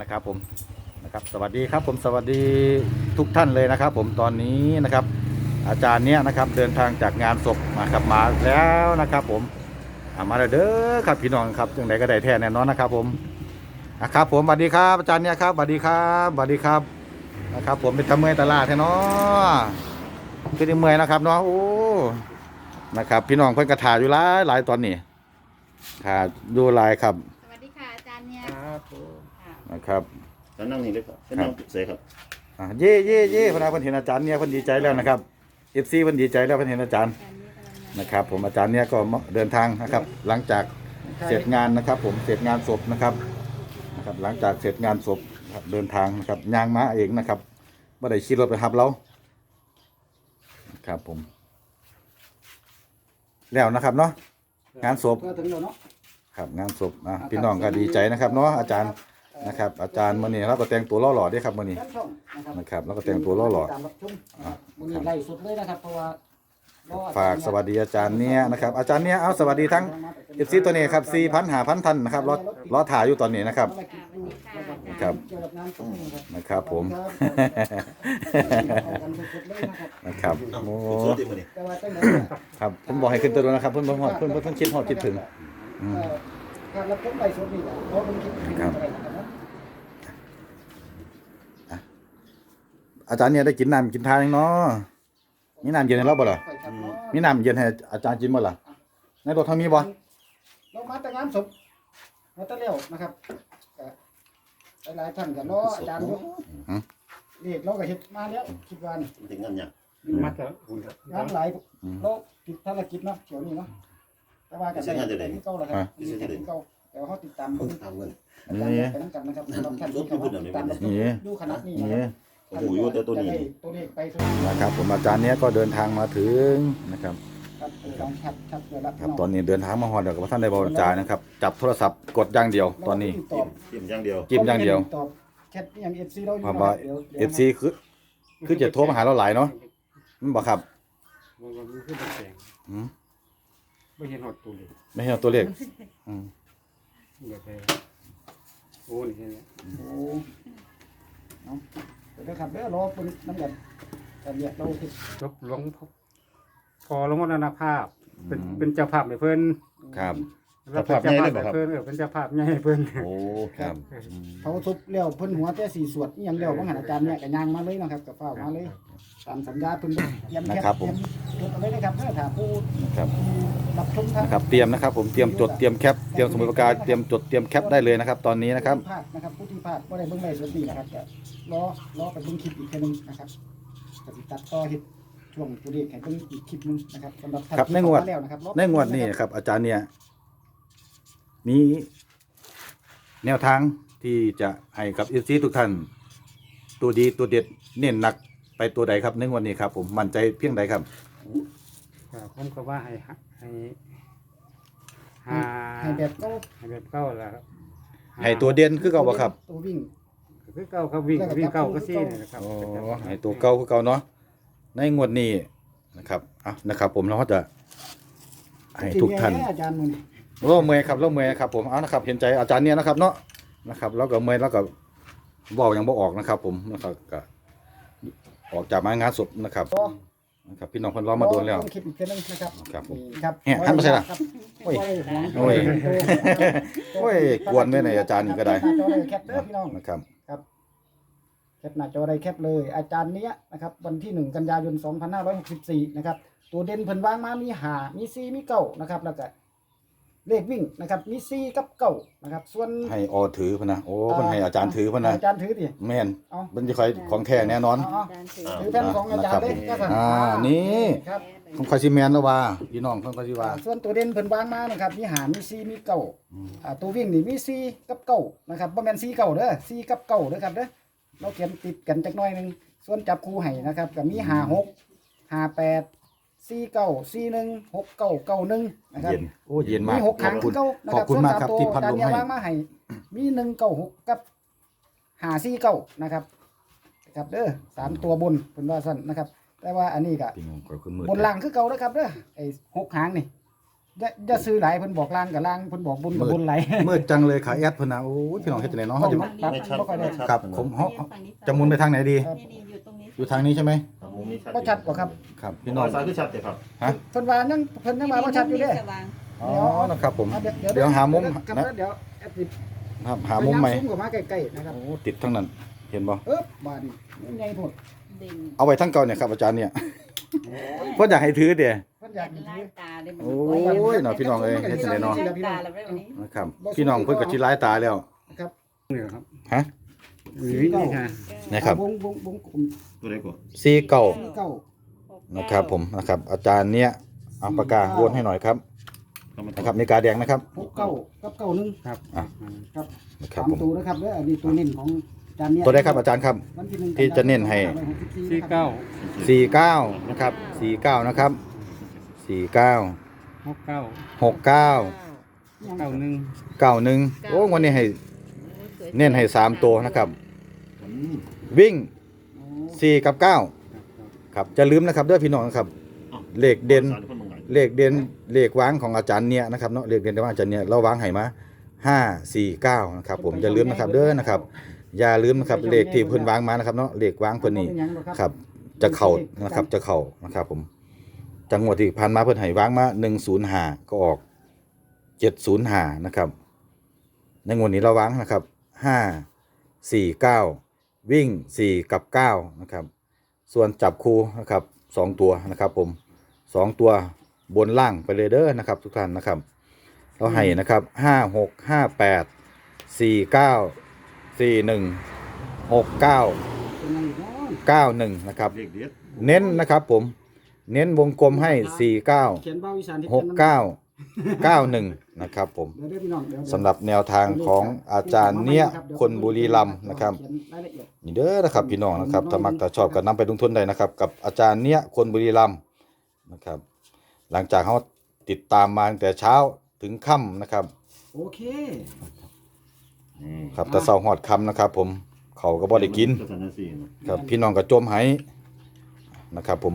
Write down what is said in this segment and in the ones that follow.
นะครับผมนะครับสวัสดีครับผมสวัสดีทุกท่านเลยนะครับ ผมตอนนี้นะครับ อาจารย์เนี้ยนะครับเดินทางจากงานศพมาครับมาแล้วนะครับ ผมมาแล้วเด้อครับพี่น้องครับจังไหนก็ได้แท้แน่นอนนะครับ ผมอะครับผมสวัสดีครับอาจารย์เนี่ยครับสวัสดีครับสวัสดีครับนะครับ ผมเป็นทำเมอยตลาดแท้เนาะเป็นเมื่อยนะครับเนาะโอ้นะครับ พี่น้องเพิ่นกระถาอยู่หลายหลายตอนนี้ถ่าดูหลายครับ นะครับแล้วนั่งนี่เลยครับแล้วนั่งเสยครับอะเย่เย่เย่พนักเพิ่นเห็นอาจารย์เนี่ยเพิ่นดีใจแล้วนะครับเอฟซีเพิ่นดีใจแล้วเพิ่นเห็นอาจารย์อาจารย์เนี่ยกำลังมานะครับ ผมอาจารย์เนี่ยก็เดินทางนะครับ หลังจากเสร็จงานนะครับ ผมเสร็จงานศพนะครับนะครับ หลังจากเสร็จงานศพครับเดินทางนะครับยางม้าเองนะครับไม่ได้ขี่รถไปรับเราครับผม แล้วนะครับเนาะงานศพก็ถึงแล้วเนาะ ครับงานศพอะพี่น้องก็ดีใจนะครับเนาะอาจารย์ นะครับ อาจารย์มื่อนี้เราก็แต่งตัวล่อหล่อๆด้วยครับมื่อนี้ท่านช่องนะครับนะครับแล้วก็แต่งตัวล่อหล่อตามรับชมนะครับมื้อนี้ไล่สุดเลยนะครับเพราะว่าฝากสวัสดีอาจารย์เนี่ยนะครับอาจารย์เนี่ยเอาสวัสดีทั้งเอฟซีตัวนี้ครับสี่พันหาพันทันนะครับรอรอถ่ายอยู่ตอนนี้นะครับค่ะสวัสดีค่ะอาจารย์ครับเกี่ยวกับงานศพนะครับนะครับผมเอากันสุดๆเลยนะครับนะครับโอ้โซ่ตีมือนี่แต่ว่าจังไดเนี่ยครับผมบอกให้ขึ้นตัวดูนะครับเพิ่นเพิ่นเพิ่นเพิ่นเพิ่นคิดฮอดคิดถึงอืมเอ่อ การรับชมไล่สุดนี่แหละเพราะมันคิดถึงครับอะไรนะครับเนาะอาจารย์เนี่ยได้กินน้ำกินทานยังเนาะมีน้ำเย็นให้เราบ่ล่ะไปครับเนาะมีน้ำเย็นให้อาจารย์กินบ่ล่ะในรถเฮามีบ่เรามาแต่งานศพมาแต่แล้วนะครับก็หลายๆท่านก็รออาจารย์อยู่เรียกเราก็เฮ็ดมาแล้วคิดว่านี่ ถึงงานยัง มัดแล้ว งานหลายเราติดภารกิจเนาะเดี๋ยวนี้เนาะ แต่ว่าก็ได้ที่เก่าแล้วครับที่เก่าแต่ว่าเขาติดตามทำเงินอาจารย์ไปนั่งกันนะครับสำหรับท่านที่เขาติดตามดูขนาดนี้นะนี่ครับโอ้โหอยู่แต่ตัวนี้จะได้ตัวเลขไปสุดนะครับผมอาจารย์เนี่ยก็เดินทางมาถึงนะครับครับเออลองชัดชัดเลยละครับตอนนี้เดินทางมาฮอดแล้วกับท่านได้บอกอาจารย์นะครับจับโทรศัพท์กดอย่างเดียวตอนนี้ตอบเตรียมอย่างเดียวจิ้มอย่างเดียวตอบแชทอย่างเอฟซีเราอยู่เพราะว่าดี๋ยวเอฟซีคือคือจะโทรมาหาเราหลายเนาะมันบอกครับ ไม่เห็นหอดตัวเลยไม่ใช่ตัวเลขอืมเดี๋ยวไปโอ้นี่เห็นไหมโอ้เอาเดี๋ยวนะครับเดี๋ยวรอเป็นน้ำเงินแต่เนี่ยเราติดลบหลวงพ่อพอหลวงมรณภาพ เป็นเป็นเจ้าภาพให้เพิ่นครับ แล้วเป็นเจ้าภาพให้เพิ่นเออเป็นเจ้าภาพใหญ่ให้เพิ่นโอ้ครับเขาทุบเลี้ยวเพิ่นหัวแต่สีสวดอหยังเลี้ยวว่าหันอาจารย์เนี่ยก็ย่างมาเลยนะครับกับเฝ้ามาเลย ตามสัญญาเพิ่นเตรียมแคปนะครับผมเตรียมจดเอาเลยนะครับเพื่อถามผู้นะครับรับชมท่า นนะครับเตรียมนะครับ ผมเตรียมจดเตรียมแคปเตรียมสมุดปากกาเตรียมจดเตรียมแคปได้เลยนะครับ ตอนนี้นะครับผู้ที่พลาดนะครับผู้ที่พลาดบ่ได้เบิ่งไลฟ์สดนี่นะครับก็รอรอไปเบิ่งคลิปอีกแค่นึงนะครับก็สิตัดต่อเฮ็ดช่วงตัวเลขให้เบิ่งอีกคลิปนึงนะครับสำหรับท่านครับที่ในงวดเข้ามาแล้วนะครับรอในงวดนี้นะครับ อาจารย์เนี่ยมีแนวทางที่จะให้กับเอฟซีทุกท่านตัวดีตัวเด็ดเน้นหนักไปตัวใดครับในงวดนี้ครับ ผมมั่นใจเพียงใดครับก็ผมก็ว่าให้หาให้ หาให้แบบเก่าให้แบบเก้าแล้วครับให้ตัวเด่นคือเก่าบ่ครับตัววิ่งคือเก้าครับวิ่งวิ่งเก้าก็ซี่นี่นะครับโอ้ให้ตัวเก่าคือเก่าเนาะในงวดนี้นะครับอะนะครับ ผมเราก็จะให้ทุกท่านที่แอาจารย์มื้อนี้โอ้เมอยครับเราเมอยครับ ผมเอานะครับ เห็นใจอาจารย์เนี่ยนะครับ เนาะนะครับ แล้วก็เมอยแล้วก็บอกยังบอกออกนะครับ ผมนะครับก็ออกจากมางานศพนะครับ นะครับพี่น้องคนรอมาโดนแล้วรอคลิปอีกแค่นึงนะครับครับผมนี่ครับเนี่ยหันมาใส่ล่ะครับโอ้ย โอ้ย โอ้ยกวนไว้ในอาจารย์นี่ก็ได้แคปหน้าจอเลยแคปเด้อพี่น้องนะครับแคปหน้าจอได้แคปเลย อาจารย์เนี้ยนะครับวันที่ 1 กันยายน 2564 นะครับ ตัวเด่นเพิ่นวางมามีหามีซีมีเก้านะครับแล้วก็ เลขวิ่งนะครับ มีซีกับเก้านะครับ ส่วน ให้ออถือพะนะโอ้เพิ่นให้อาจารย์ถือพะนะอาจารย์ถือดิ แม่นเอา มันจะคอยของแท้แน่นอนเอาอาจารย์ถือถือแผ่นของอาจารย์เลยครับอ่านี่ ครับของคอยซิแมนแล้วว่าพี่น้องของคอยซิว่าอ่า ส่วนตัวเด่นเพิ่นวางมานะครับ มีหามีซีมีเก้าอ่าตัววิ่งนี่มีซีกับเก้านะครับบ่แม่นซีเก้าเด้อซีกับเก้าเด้อครับเด้อเราเขียนติดกันจักหน่อยหนึงส่วนจับคู่ให้นะครับก็มีหาหกห้าแปด สี่เก้าสี่หนึ่งหกเก้าเก้าหนึ่งนะครับ เย็นโอ้เย็นมาก มีหกขคอรั้บงคุณเก้านะขอบคุณมากครับที่พัดลมให้จานวางมาให้ มีหนึ่งเก้าหกกับหาสี่เก้านะครับนะครับเด้อสามตัวบนเป็นว่าสั้นนะครับ แต่ว่าอันนี้ก็พี่น้องขอบคุณมือบนล่างคือเก่านะครับเด้อไอ้หกหางนี่อย่าอย่าซื้อหลายเพิ่นบอกล่างกับล่างเพิ่นบอกบนกับบนไหลายมืดจังเลยขาแอดเพิ่นนะโอ้ยพี่น้องเฮ็ดจังไดเนาะเขาจะครับไม่ชัดบ่ค่อยได้ไม่ชัด ครับผมเฮาฝั่งนี้จะหมุนไปทางไหนดี ครับนี่ๆอยู่ตรงนี้อยู่ทางนี้ใช่ไหม ครับมุมนี้ชัดบ่ชัดกว่าครับครับพี่พี่น้น้อองงซ้ายคือชัดแต่ครับฮะเพิ่นว่ายังเพิ่นยังว่าบ่ชัดอยู่เด้สว่างอ๋อนะครับผม อะเดี๋ยวหามุมครับนะเดี๋ยวแอดมินครับหามุมใหม่พยยซูมเข้ามาใกล้ๆนะครับโอ้ติดทั้งนั้น เห็นบ่เอ๊บบ้านนี่ใหญ่โพดเด่นเอาไว้ทั้งเก่าเนี่ยครับอาจารย์เนี่ยเพราะอยากให้ถือเด้ เพิ่นอยากให้ล้าถืงอตาเลยมันโอ้ยเนาะพี่น้องเอ้ยเฮ็ดจังไดเนาะล้างตาแล้วแบบนี้นะครับ พี่น้องเพิ่นก็สิร้ายตาแล้วนะครับนี่ครับฮะ วิธีค่ะนะครับวงวงวงกลมตัวไหนก่อนซีเก่าสีเก้านะครับผมนะครับอาจารย์เนี่ยเอาปากกาวนให้หน่อยครับเข้ามานะครับมีกาแดงนะครับหกเก้ากับเก้าหนึ่งครับอะครับนะครับสามผมตัวนะครับเด้ออันนี้ตัวเน้นของจานเนี้ยตัวได้ครับอาจารย์ครับ วันที่หนึ่งที่จะเน้นให้ สี่เก้าสี่เก้านะครับสี่เก้านะครับสี่เก้าหกเก้าหกเก้าเก้าหนึ่งเก้าหนึ่งโอ้วันนี้ให้ เน้นให้สามตัวนะครับวิ่งสี่กับเก้าครับครับครับจะลืมนะครับเด้อพี่น้องนะครับเลขเด่นซ้ายคนมองไหนเลขเด่นเลขวางของอาจารย์เนี่ยนะครับเนาะเลขเด่นของอาจารย์เนี่ยเราวางให้มาห้าสี่เก้านะครับผมอย่าลืมนะครับเด้อนะครับอย่าลืมนะครับเลขที่เพิ่นวางมานะครับเนาะเลขวางเพิ่นนี่ครับ จะเข่านะครับจะเข่านะครับผมจังหวดที่ผ่านมาเพิ่นให้วางมาหนึ่งศูนย์หาก็ออกเจ็ดศูนย์หานะครับ ในงวดนี้เราวางนะครับ ห้าสี่เก้าวิ่งสี่กับเก้านะครับส่วนจับคู่นะครับสองตัวนะครับผมสองตัวบนล่างไปเลยเด้อนะครับ ทุกท่านนะครับเราให้นะครับห้าหกห้าแปดสี่เก้าสี่หนึ่งหกเก้าเก้าหนึ่งนะครับเลขเด็ดเน้นนะครับผมเน้นวงกลมให้สี่เก้า เขียนเบ้าอีสานที่หกเก้าเก้าหนึ่งนะครับ ผมเดี๋ยวเดี๋ยวพี่น้องเดี๋ยวสำหรับแนวทางของอาจารย์เนี่ยคนบุรีรัมย์นะครับ เขียรายละเอียด นี่เด้อนะครับพี่น้องนะครับถ้ามักถ้าชอบก็นำไปลงทุนได้นะครับ กับอาจารย์เนี่ยคนบุรีรัมย์นะครับ หลังจากเขาติดตามมาตั้งแต่เช้าถึงค่ำนะครับ โอเคนี่ครับแต่เสาหอดค่ำนะครับ ผมเขาก็บ่ได้กินลักษณะสี่นะ ครับพี่น้องก็จมให้นะครับผม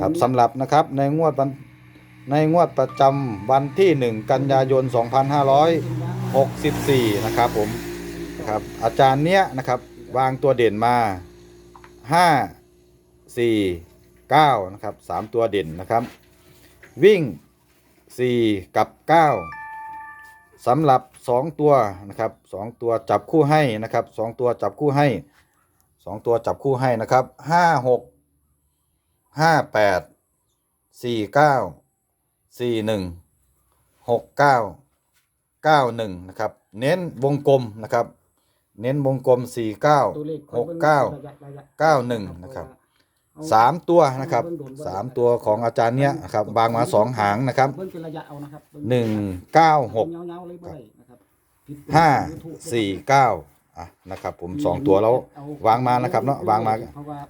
ครับสำหรับนะครับในงวดวัน ในงวดประจำวันที่ 1 กันยายน 2564 นะครับผมนะครับอาจารย์เนี้ยนะครับวางตัวเด่นมา 5 4 9 นะครับ 3 ตัวเด่นนะครับ วิ่ง 4 กับ 9สำหรับ 2 ตัวนะครับ2ตัวจับคู่ให้นะครับ2ตัวจับคู่ให้ 2 ตัวจับคู่ให้นะครับ 5 6ห้าแปด สี่หนึ่งหกเก้าเก้าหนึ่งนะครับ เน้นวงกลมนะครับ เน้นวงกลมสี่เก้าหกเก้าเก้าหนึ่งนะครับสามตัวนะครับสามตัวของอาจารย์เนี้ยนะครับวางมาสองหางนะครับหนึ่งเก้าหกห้าสี่เก้าอะนะครับ ผมสองตัวแล้ววางมานะครับเนาะวางมา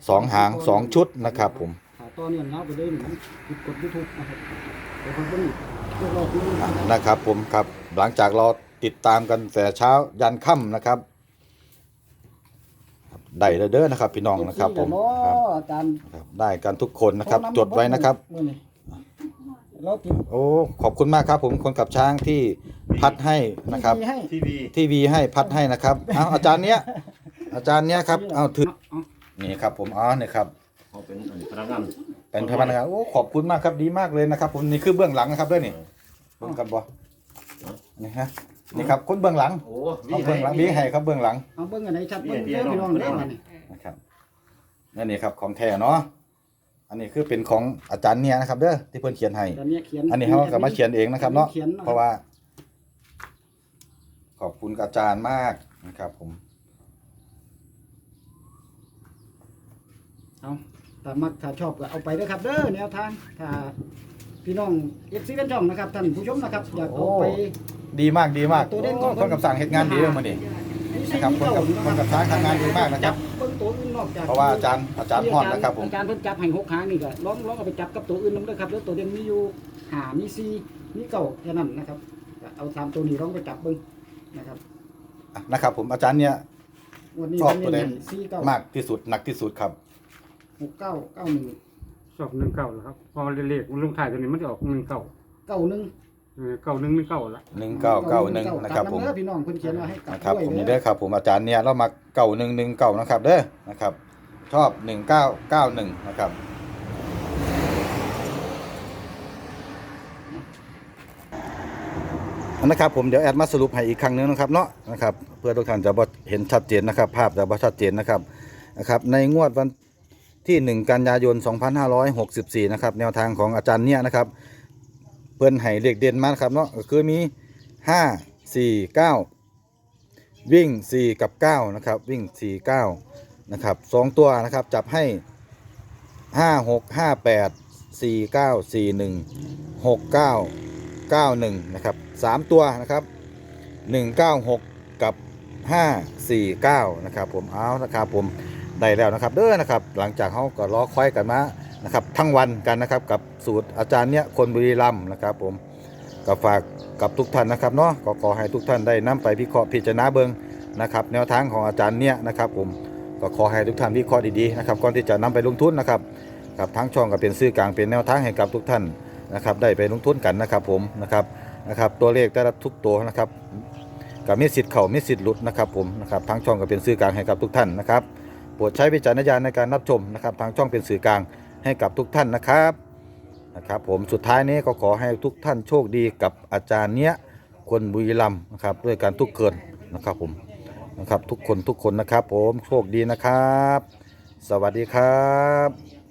สองหางสองชุดนะครับ ผม ตัวเนี่ยเงาไปเลยเหมือนผิดกฎยูทูบนะครับเดี๋ยวคนเบิ่งพวกเราดูอะนะครับผมครับหลังจากเราติดตามกันแต่เช้ายันค่ำนะครับครับได้แล้วเด้อนะครับ พี่น้องนะครับผมเนาครับะอาจารย์ครับได้กันทุกคนนะครับ จดไว้นะครับมื้อนี้เราติดโอ้ขอบคุณมากครับ ผมคนกับช้างที่พัดให้นะครับ ให้ทีวีทีวีให้พัดให้นะครับเอาอาจารย์เนี้ยอาจารย์เนี้ยครับเอาถือเอานี่ครับผมอ๋อนี่ครับ พนักงานเป็นพนักงานโอ้ขอบคุณมากครับดีมากเลยนะครับ ผมนี่คือเบื้องหลังนะครับด้วยนี่เบื้องกับบอนี่ฮะนี่ครับคนเบื้องหลังโอ้เอาเบื้องหลังมีให้ครับเบื้องหลังเอาเบิ่งอันไหนชัดเบิ่งเด้อพี่น้องเด้อมานี่นะครับนั่นนี่ครับของแท้เนาะอันนี้คือเป็นของอาจารย์เนี่ยนะครับเด้อที่เพิ่นเขียนให้อาจารย์เนี่ยเขียนอันนี้เขาก็มาเขียนเองนะครับ เนาะขียเพราะว่า ขอบคุณอาจารย์มากนะครับ ผมเอา ถ้ามักถ้าชอบก็เอาไปเด้อครับเด้อแนวทางถ้าพี่น้อง FC กันช่องนะครับท่านผู้ชมนะครับอยากเอาไป ดีมากดีมากตัวเด่นโอ้คนกับสั่งเหตุงานดีเลยมันนี่นะครับคนกับคนกับช้างทำงานดีมากนะครับเบิ่งตัวอื่นนอกจากเพราะว่าอาจารย์อาจารย์พอดนะครับผมอาจารย์เพิ่นจับให้หกหางนี่ก็ลองลองเอาไปจับกับตัวอื่นนำเด้อครับแล้วตัวเด่นมีอยู่หามีซีมีเก่าแค่นั้นนะครับก็เอาสามตัวนี้ลองไปจับเบิ่งนะครับอะนะครับผมอาจารย์เนี่ยวันนี้ชอบวันตัวใดนี้ซีเก้ามากที่สุดหนักที่สุดครับ หกเก้าเก้าหนึ่งชอบหนึ่งเก้าเหรอครับ พอเลขมันลงท้ายตัวนี้มันจะออกหนึ่งเก้าเก้าเก้าหนึ่งเออเก้าหนึ่งไม่เก้าละหนึ่งเก้าเก้าหนึ่งนะครับผมกลับำเด้อพี่น้องเพิ่นเขียนว่าให้กลับนะครับด้วยผมนี่เด้เด้ออครับผมอาจารย์เนี่ยเรามาเก่าหนึ่งหนึ่งเก่านะครับเด้อนะครับ ชอบหนึ่งเก้าเก้าหนึ่งนะครับนะครับผมเดี๋ยวแอดมาสรุปให้อีกครั้งหนึงนะครับเนาะนะครับเพื่อทุกท่านจะบ่เห็นชัดเจนนะครับ ภาพจะบ่ชัดเจนนะครับนะครับในงวดวัน ที่ 1 กันยายน 2564 นะครับ แนวทางของอาจารย์เนี่ยนะครับ เพิ่นให้เลขเด่นมานะครับเนาะก็คือมี 5 4 9 วิ่ง 4 กับ 9 นะครับ วิ่ง 4 9 นะครับสองตัวนะครับ จับให้ 5 6 5 8 4 9 4 1 6 9 9 1 นะครับสามตัวนะครับ 1 9 6 กับ 5 4 9 นะครับผม เอานะครับผม ได้แล้วนะครับเด้อนะครับ หลังจากเขาก็รอคอยกันมานะครับทั้งวันกันนะครับกับสูตรอาจารย์เนี่ยคนบุรีรัมย์นะครับ ผมก็ฝากกับทุกท่านนะครับเนาะก็ขอให้ทุกท่านได้นำไปพิเคราะห์พิจารณาเบิงนะครับแนวทางของอาจารย์เนี่ยนะครับ ผมก็ขอให้ทุกท่านวิเคราะห์ดีๆนะครับก่อนที่จะนำไปลงทุนนะครับกับทั้งช่องก็เป็นสื่อกลางเป็นแนวทางให้กับทุกท่านนะครับ ได้ไปลงทุนกันนะครับผมนะครับนะครับ ตัวเลขแต่ละทุกตัวนะครับกับมีสิทธิ์เข่ามีสิทธิ์หลุดนะครับผมนะครับทั้งช่องก็เป็นสื่อกลางให้กับทุกท่านนะครับ รดใช้วิจารณญาณในการรับชมนะครับทางช่องเป็นสื่อกลางให้กับทุกท่านนะครับนะครับ ผมสุดท้ายนี้ก็ขอให้ทุกท่านโชคดีกับอาจารย์เนี้ยคนบุรีรัมนะครับด้วยการทุกเกินนะครับผมนะครับทุกคนทุกคนนะครับ ผมโชคดีนะครับ สวัสดีครับ